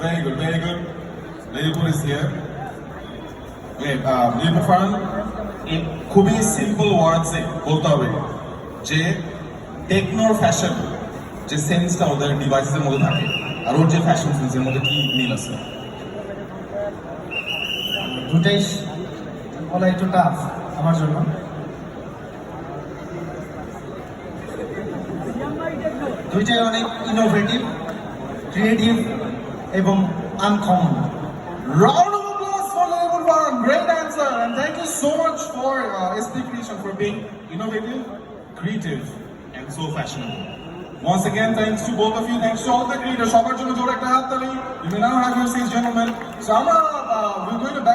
Very good very good লিলিপুর is here লিলিপুর ফারান এই খুবই সিম্পল ওয়ার্ডসে বলতে হবে যে টেকনোর ফ্যাশন যে সেন্সটা ওদের ডিভাইসের মধ্যে থাকে আর ওর যে ফ্যাশন সেন্সের মধ্যে কি মিল আছে দুটাই বলা একটু টাফ আমার জন্য দুইটাই অনেক ইনোভেটিভ ক্রিয়েটিভ এবং uncommon Round of applause for Level One. Great answer. And thank you so much for uh, SP Creation for being innovative, creative, and so fashionable. Once again, thanks to both of you. Thanks to all the creators. সবার জন্য জোরে একটা হাততালি. You may now have your seats, gentlemen. So, আমরা, uh, we're going to back to